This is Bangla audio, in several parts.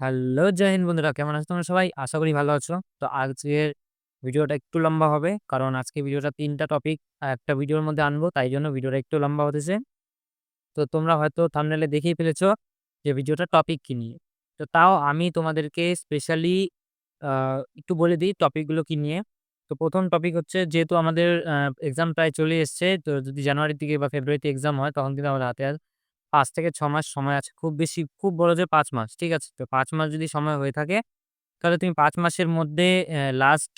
হ্যালো, জয় হিন্দ বন্ধুরা, কেমন আছো তোমরা সবাই? আশা করি ভালো আছো। তো আজকের ভিডিওটা একটু লম্বা হবে, কারণ আজকে ভিডিওটা তিনটা টপিক একটা ভিডিওর মধ্যে আনব, তাই জন্য ভিডিওটা একটু লম্বা হতেছে। তো তোমরা হয়তো থামনেলে দেখেই ফেলেছো যে ভিডিওটা টপিক কি নিয়ে। তো তাও আমি তোমাদেরকে স্পেশালি একটু বলে দিই টপিকগুলো কি নিয়ে। তো প্রথম টপিক হচ্ছে, যেহেতু আমাদের এক্সাম প্রায় চলে এসছে, তো যদি জানুয়ারির দিকে বা ফেব্রুয়ারিতে এক্সাম হয়, তখন কিন্তু আমাদের হাতে আর ৫ থেকে ছ মাস সময় আছে। খুব বেশি খুব বড় যে পাঁচ মাস। ঠিক আছে? তো পাঁচ মাস যদি সময় হয়ে থাকে, তাহলে তুমি পাঁচ মাসের মধ্যে লাস্ট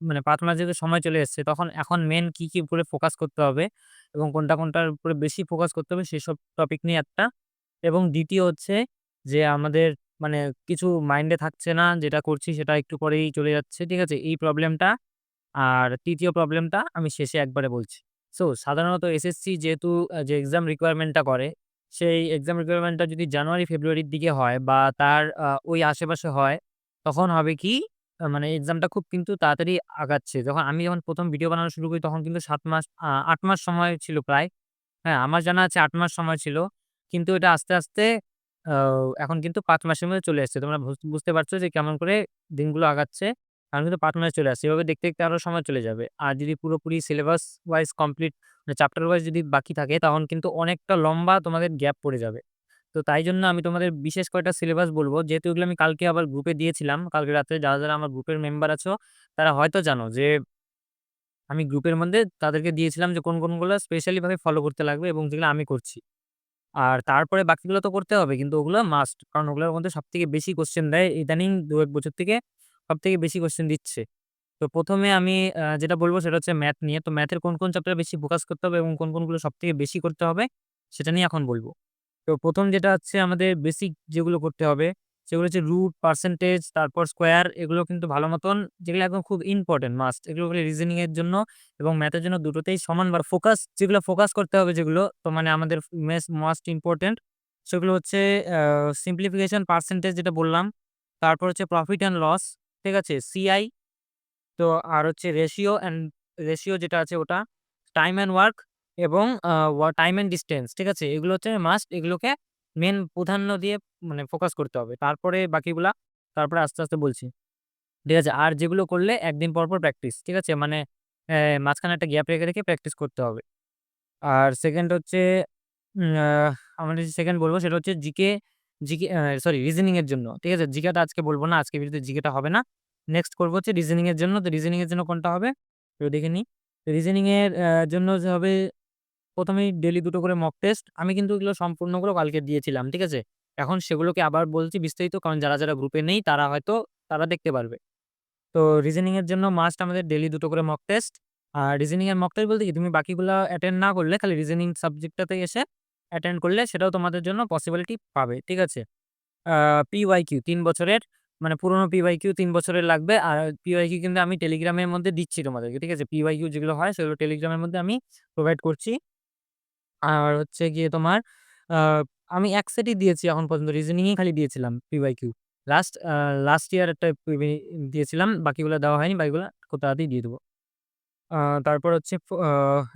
মানে পাঁচ মাস যেহেতু সময় চলে এসছে, তখন এখন মেন কি, কি উপরে ফোকাস করতে হবে এবং কোনটা, কোনটার উপরে বেশি ফোকাস করতে হবে সেসব টপিক নিয়ে একটা এবং দ্বিতীয় হচ্ছে যে আমাদের মানে কিছু মাইন্ডে থাকছে না, যেটা করছি সেটা একটু পরেই চলে যাচ্ছে। ঠিক আছে? এই প্রবলেমটা আর তৃতীয় প্রবলেমটা আমি শেষে একবারে বলছি। সো সাধারণত এসএসসি যেহেতু যে এক্সাম রিকোয়ারমেন্টটা করে সেই এক্সাম রিকোয়ারমেন্টটা যদি জানুয়ারি, ফেব্রুয়ারির দিকে হয় বা তার আ ওই আশেপাশে হয়, তখন হবে কি মানে এক্সামটা খুব কিন্তু তাড়াতাড়ি আগাচ্ছে। যখন আমি যখন প্রথম ভিডিও বানানো শুরু করি তখন কিন্তু সাত মাস আ ৮ মাস সময় ছিল প্রায়। হ্যাঁ, আমার জানা আছে আট মাস সময় ছিল। কিন্তু এটা আস্তে, আস্তে আও এখন কিন্তু পাঁচ মাসের মধ্যে চলে এসছে। তোমরা বুঝ বুঝতে পারছ যে কেমন করে দিনগুলো আগাচ্ছে। এখন কিন্তু ৫ মাসে চলে আসছে। এভাবে দেখতে, দেখতে আরও সময় চলে যাবে। আর যদি পুরোপুরি syllabus wise complete chapter wise যদি বাকি থাকে তখন কিন্তু অনেকটা লম্বা তোমাদের গ্যাপ পড়ে যাবে। তো তাই জন্য আমি তোমাদের বিশেষ কয়েকটা সিলেবাস বলব যেহেতু এগুলো আমি কালকে আবার গ্রুপে দিয়েছিলাম। কালকে রাত্রে যারা, যারা আমার গ্রুপের মেম্বার আছো তারা হয়তো জানো যে আমি গ্রুপের মধ্যে তাদেরকে দিয়েছিলাম যে কোন, কোনগুলো স্পেশালি ভাবে ফলো করতে লাগবে এবং যেগুলো আমি করছি। আর তারপরে বাকিগুলো তো করতে হবে কিন্তু ওগুলো মাস্ট। কারণ ওগুলোর মধ্যে সবথেকে বেশি কোয়েশ্চেন দেয় ইদানিং ২-১ বছর থেকে সবথেকে বেশি কোয়েশ্চেন দিচ্ছে। তো ১ম এ আমি যেটা বলব সেটা হচ্ছে ম্যাথ নিয়ে। তো ম্যাথের কোন, কোন চ্যাপ্টারে বেশি ফোকাস করতে হবে এবং কোন, কোনগুলো সবথেকে বেশি করতে হবে সেটা নিয়ে এখন বলব। তো ১ম যেটা হচ্ছে আমাদের বেসিক যেগুলো করতে হবে সেগুলো হচ্ছে রুট, পার্সেন্টেজ, তারপর স্কোয়ার এগুলো কিন্তু ভালো মতন যেগুলো একদম খুব ইম্পোর্টেন্ট মাস্ট। এগুলো হলো রিজনিং এর জন্য এবং ম্যাথের জন্য দুটোতেই সমানবার ফোকাস যেগুলো ফোকাস করতে হবে যেগুলো তো মানে আমাদের মেস মোস্ট ইম্পোর্টেন্ট সেগুলো হচ্ছে সিম্পলিফিকেশন, পার্সেন্টেজ যেটা বললাম। তারপর হচ্ছে প্রফিট অ্যান্ড লস, ঠিক আছে? সিআই তো আর হচ্ছে রেশিও অ্যান্ড রেশিও যেটা আছে ওটা, টাইম অ্যান্ড ওয়ার্ক এবং টাইম অ্যান্ড ডিস্টেন্স ঠিক আছে? এগুলো হচ্ছে মাস্ট এগুলোকে মেন প্রাধান্য দিয়ে মানে ফোকাস করতে হবে। তারপরে বাকিগুলা তারপরে আস্তে, আস্তে বলছি। ঠিক আছে? আর যেগুলো করলে একদিন পর, পর প্র্যাকটিস, ঠিক আছে? মানে মাঝখানে একটা গ্যাপ রেখে, রেখে প্র্যাকটিস করতে হবে। আর সেকেন্ড হচ্ছে উম আ আমরা যে সেকেন্ড বলব সেটা হচ্ছে জিকে, জিকে সরি রিজনিং এর জন্য। ঠিক আছে? জিকেটা আজকে বলব না। আজকে ভিডিওতে জিকেটা হবে না। নেক্সট করব হচ্ছে রিজনিং এর জন্য। তো রিজনিং এর জন্য কোনটা হবে? একটু দেখে নিই। রিজনিং এর জন্য যে হবে ১ম এই ডেইলি দুটো করে মক টেস্ট। আমি কিন্তু এগুলো সম্পূর্ণগুলো কালকে দিয়েছিলাম। ঠিক আছে? এখন সেগুলোকে আবার বলছি বিস্তারিত কারণ যারা, যারা গ্রুপে নেই তারা হয়তো তারা দেখতে পারবে। তো রিজনিং এর জন্য মাস্ট আমাদের ডেইলি দুটো করে মক টেস্ট। আর রিজনিং এর মক টেস্ট বলতে কি তুমি বাকিগুলো অ্যাটেন্ড না করলে খালি রিজনিং সাবজেক্টটাতে এসে অ্যাটেন্ড করলে সেটাও তোমাদের জন্য পসিবিলিটি পাবে। ঠিক আছে? আ পিওয়াইকিউ ৩ বছরের মানে পুরোনো পুরনো পিওয়াইকিউ ৩ বছরের লাগবে। আর পি ওয়াই পিওয়াইকিউ কিন্তু আমি টেলিগ্রামের মধ্যে দিচ্ছি তোমাদেরকে। ঠিক আছে? পিওয়াইকিউ যেগুলো হয় সেগুলো টেলিগ্রামের মধ্যে আমি প্রোভাইড করছি। আর হচ্ছে গিয়ে তোমার আমি এক সেটই দিয়েছি এখন পর্যন্ত রিজনিংই খালি দিয়েছিলাম PYQ. Last uh last last year একটা দিয়েছিলাম। বাকিগুলো দেওয়া হয়নি। বাকিগুলা তাড়াতাড়ি দিয়ে দেবো তারপর হচ্ছে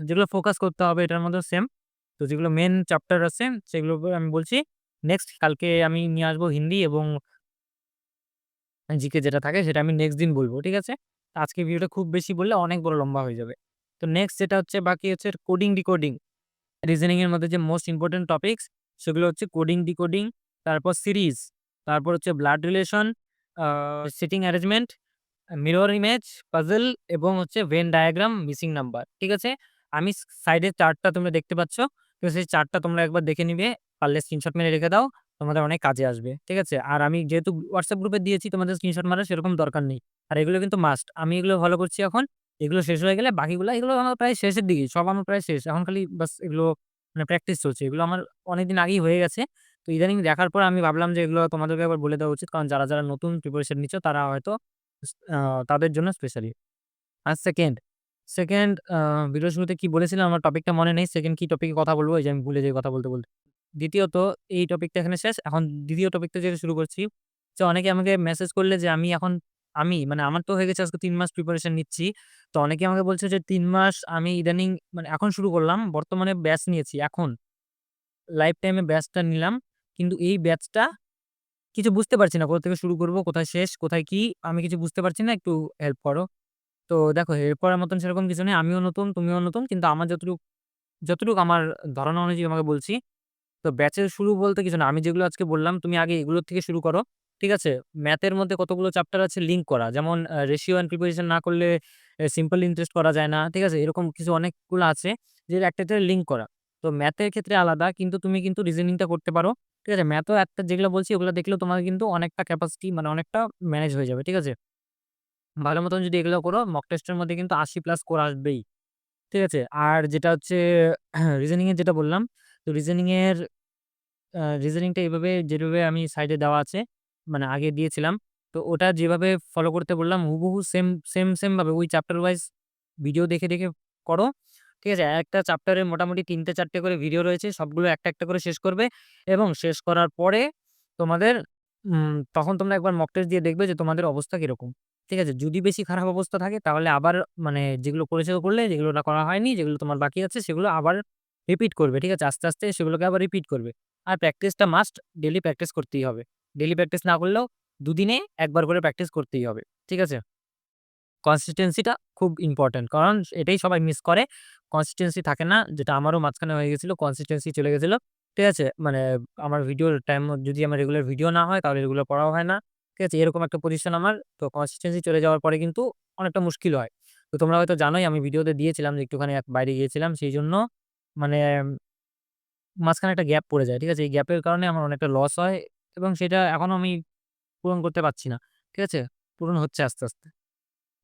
যেগুলো ফোকাস করতে হবে এটার মধ্যে সেম। তো যেগুলো মেন চ্যাপ্টার আছে উপরে আমি বলছি। নেক্সট কালকে আমি নিয়ে আসব হিন্দি এবং জিকে যেটা থাকে সেটা আমি নেক্সট দিন বলব ঠিক আছে? আজকে ভিডিওটা খুব বেশি বললে অনেক বড় লম্বা হয়ে যাবে। তো নেক্সট যেটা হচ্ছে বাকি হচ্ছে কোডিং ডিকোডিং। রিজনিং এর মধ্যে যে মোস্ট ইম্পোর্টেন্ট টপিকস সেগুলো হচ্ছে কোডিং ডিকোডিং, তারপর সিরিজ, তারপর হচ্ছে blood relation, sitting arrangement, mirror image, puzzle এবং হচ্ছে ভেন ডায়াগ্রাম, মিসিং নাম্বার। ঠিক আছে? আমি স সাইডের চার্টটা তোমরা দেখতে পাচ্ছ। তো সেই চার্টটা তোমরা একবার দেখে নিবে। পারলে স্ক্রিনশট মেরে রেখে দাও। তোমাদের অনেক কাজে আসবে। ঠিক আছে? আর আমি যেহেতু হোয়াটসঅ্যাপ গ্রুপে দিয়েছি তোমাদের স্ক্রিনশট মারার সেরকম দরকার নেই। আর এগুলো কিন্তু মাস্ট। আমি এগুলো ফলো করছি এখন। এগুলো শেষ হয়ে গেলে বাকিগুলো এগুলো আমার প্রায় শেষের দিকেই। সব আমার প্রায় শেষ। এখন খালি বাস এগুলো মানে প্র্যাকটিস চলছে। এগুলো আমার অনেকদিন আগেই হয়ে গেছে। তো ইদানিং দেখার পর আমি ভাবলাম যে এগুলো তোমাদেরকে একবার বলে দেওয়া উচিত। কারণ যারা, যারা নতুন প্রিপারেশন নিচ্ছ তারা হয়তো তাদের জন্য স্পেশালি। আর সেকেন্ড, সেকেন্ড আ ভিডিওর শুরুতে কি বলেছিলাম আমার টপিকটা মনে নেই। সেকেন্ড কি টপিকে কথা বলব এই যে আমি ভুলে যাই কথা বলতে, বলতে। দ্বিতীয়ত এই টপিকটা এখানে শেষ। এখন দ্বিতীয় টপিকটা যেটা শুরু করছি। যে অনেকে আমাকে মেসেজ করলে যে আমি এখন আমি মানে আমার তো হয়ে গেছে আজকে ৩ মাস প্রিপারেশন নিচ্ছি। তো অনেকে আমাকে বলছে যে ৩ মাস আমি ইদানিং মানে এখন শুরু করলাম। বর্তমানে ব্যাচ নিয়েছি এখন। লাইফ টাইমে ব্যাচটা নিলাম। কিন্তু এই ব্যাচটা কিছু বুঝতে পারছি না কোথা থেকে শুরু করব, কোথায় শেষ, কোথায় কি আমি কিছু বুঝতে পারছি না একটু হেল্প করো। তো দেখো হেল্প করার মতন সেরকম কিছু নেই। আমিও নতুন, তুমিও নতুন কিন্তু আমার যতটুকু যতটুকু আমার ধারণা অনুযায়ী তোমাকে বলছি। তো ব্যাচের শুরু বলতে কিছু না। আমি যেগুলো আজকে বললাম তুমি আগে এগুলোর থেকে শুরু করো। ঠিক আছে? ম্যাথের মধ্যে কতগুলো চ্যাপ্টার আছে লিঙ্ক করা। যেমন রেশিও অ্যান্ড প্রিপোজিশন না করলে সিম্পল ইন্টারেস্ট করা যায় না। ঠিক আছে? এরকম কিছু অনেকগুলো আছে যে একটাতে লিঙ্ক করা। তো ম্যাথের ক্ষেত্রে আলাদা কিন্তু তুমি কিন্তু রিজনিংটা করতে পারো। ঠিক আছে? ম্যাথও একটা যেগুলো বলছি ওগুলো দেখলেও তোমার কিন্তু অনেকটা ক্যাপাসিটি মানে অনেকটা ম্যানেজ হয়ে যাবে। ঠিক আছে? ভালো মতন যদি এগুলো করো মক টেস্টের মধ্যে কিন্তু ৮০ প্লাস স্কোর আসবেই। ঠিক আছে? আর যেটা হচ্ছে রিজনিং এর যেটা বললাম, তো রিজনিং এর রিজনিংটা এভাবে যেভাবে আমি সাইডে দেওয়া আছে, মানে আগে দিয়েছিলাম। তো ওটা যেভাবে ফলো করতে বললাম হুবহু সেম, সেম, সেমভাবে ওই চ্যাপ্টার ওয়াইজ ভিডিও দেখে, দেখে করো। ঠিক আছে? একটা চ্যাপ্টারে মোটামুটি তিনটে চারটে করে ভিডিও রয়েছে। সবগুলো একটা, একটা করে শেষ করবে এবং শেষ করার পরে তোমাদের তখন তোমরা একবার মক টেস্ট দিয়ে দেখবে যে তোমাদের অবস্থা কীরকম। ঠিক আছে? যদি বেশি খারাপ অবস্থা থাকে তাহলে আবার মানে যেগুলো করেছ করলে, যেগুলো করা হয়নি, যেগুলো তোমার বাকি আছে সেগুলো আবার রিপিট করবে। ঠিক আছে? আস্তে, আস্তে সেগুলোকে আবার রিপিট করবে। আর প্র্যাকটিসটা মাস্ট ডেইলি প্র্যাকটিস করতেই হবে। ডেইলি প্র্যাকটিস না করলেও দুদিনে একবার করে প্র্যাকটিস করতেই হবে। ঠিক আছে? কনসিস্টেন্সিটা খুব ইম্পোর্টেন্ট। কারণ এটাই সবাই মিস করে। কনসিস্টেন্সি থাকে না। যেটা আমারও মাঝখানে হয়ে গেছিল কনসিস্টেন্সি চলে গেছিল। ঠিক আছে? মানে আমার ভিডিওর টাইম যদি আমার রেগুলার ভিডিও না হয় তাহলে রেগুলার পড়াও হয় না। ঠিক আছে? এরকম একটা পজিশন আমার। তো কনসিস্টেন্সি চলে যাওয়ার পরে কিন্তু অনেকটা মুশকিল হয়। তো তোমরা হয়তো জানোই আমি ভিডিওতে দিয়েছিলাম যে একটুখানি এক বাইরে গিয়েছিলাম। সেই জন্য মানে মাঝখানে একটা গ্যাপ পড়ে যায়। ঠিক আছে? এই গ্যাপের কারণে আমার অনেকটা লস হয় এবং সেটা এখনও আমি পূরণ করতে পারছি না। ঠিক আছে? পূরণ হচ্ছে আস্তে, আস্তে।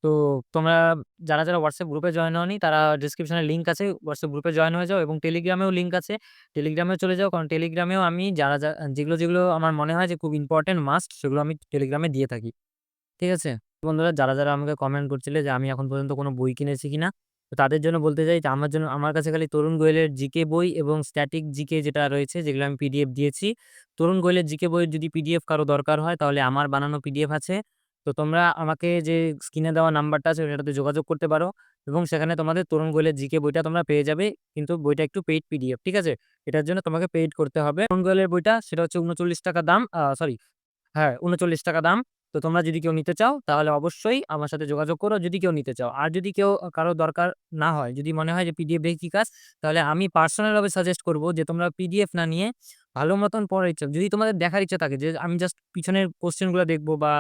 তো তোমরা যারা, যারা WhatsApp গ্রুপে জয়েন হওনি তারা ডেসক্রিপশনে লিঙ্ক আছে। WhatsApp গ্রুপে জয়েন হয়ে যাও এবং টেলিগ্রামেও লিঙ্ক আছে। টেলিগ্রামেও চলে যাও। কারণ টেলিগ্রামেও আমি যারা, যা যেগুলো, যেগুলো আমার মনে হয় যে খুব ইম্পোর্টেন্ট মাস্ট সেগুলো আমি টেলিগ্রামে দিয়ে থাকি। ঠিক আছে? বন্ধুরা যারা, যারা আমাকে কমেন্ট করছিলে যে আমি এখন পর্যন্ত কোনো বই কিনেছি কিনা? তো তাদের জন্য বলতে চাই যে আমার জন্য আমার কাছে খালি তরুণ গোয়েলের জিকে বই এবং স্ট্যাটিক জিকে যেটা রয়েছে যেগুলো আমি পিডিএফ দিয়েছি। তরুণ গোয়েলের জিকে বইয়ের যদি পিডিএফ কারও দরকার হয় তাহলে আমার বানানো পিডিএফ আছে। তো তোমরা আমাকে যে স্ক্রিনে দেওয়া নাম্বারটা আছে সেটাতে যোগাযোগ করতে পারো এবং সেখানে তোমাদের তরুণ গোয়েলের জিকে বইটা তোমরা পেয়ে যাবে। কিন্তু বইটা একটু পেইড পিডিএফ। ঠিক আছে? এটার জন্য তোমাকে পেইড করতে হবে। তরুণ গোয়েলের বইটা সেটা হচ্ছে ৳৩৯ দাম আ সরি হ্যাঁ, ৳৩৯ দাম। তো তোমরা যদি কেউ নিতে চাও তাহলে অবশ্যই আমার সাথে যোগাযোগ করো যদি কেউ নিতে চাও। আর যদি কেউ কারও দরকার না হয়, যদি মনে হয় যে পিডিএফ দেখে কাজ, তাহলে আমি পার্সোনালভাবে সাজেস্ট করব যে তোমরা পিডিএফ না নিয়ে ভালো মতন পড়ার ইচ্ছা যদি তোমাদের দেখার ইচ্ছা থাকে যে, আমি জাস্ট পিছনের কোয়েশ্চেনগুলো দেখব বা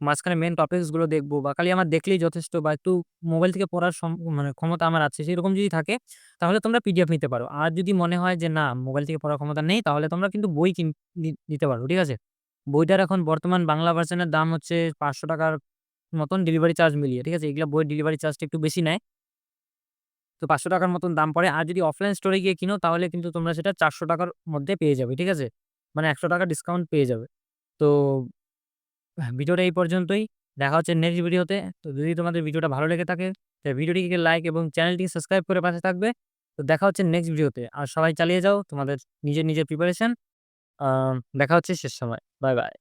মাঝখানে মেন টপিকসগুলো দেখব বা, খালি আমার দেখলেই যথেষ্ট বা, একটু মোবাইল থেকে পড়ার মানে ক্ষমতা আমার আছে, সেরকম যদি থাকে, তাহলে তোমরা পিডিএফ নিতে পারো। আর যদি মনে হয় যে, না মোবাইল থেকে পড়ার ক্ষমতা নেই, তাহলে তোমরা কিন্তু বই কিন নিতে পারো। ঠিক আছে? বইটার এখন বর্তমান বাংলা ভার্শনের দাম হচ্ছে পাঁচশো টাকার মতন ডেলিভারি চার্জ মিলিয়ে। ঠিক আছে? এগুলা বইয়ের ডেলিভারি চার্জটা একটু বেশি নেয়। তো পাঁচশো টাকার মতন দাম পড়ে। আর যদি অফলাইন স্টোরে গিয়ে কিনো তাহলে কিন্তু তোমরা সেটা চারশো টাকার মধ্যে পেয়ে যাবে। ঠিক আছে? মানে ৳১০০ ডিসকাউন্ট পেয়ে যাবে। তো ভিডিওটা এই পর্যন্তই। দেখা হচ্ছে নেক্সট ভিডিওতে। তো যদি তোমাদের ভিডিওটা ভালো লেগে থাকে তাহলে ভিডিওটিকে লাইক এবং চ্যানেলটিকে সাবস্ক্রাইব করে পাশে থাকবে। তো দেখা হচ্ছে নেক্সট ভিডিওতে। আর সবাই চালিয়ে যাও তোমাদের নিজের, নিজের প্রিপারেশন। দেখা হচ্ছে শেষ সময়। Bye, bye.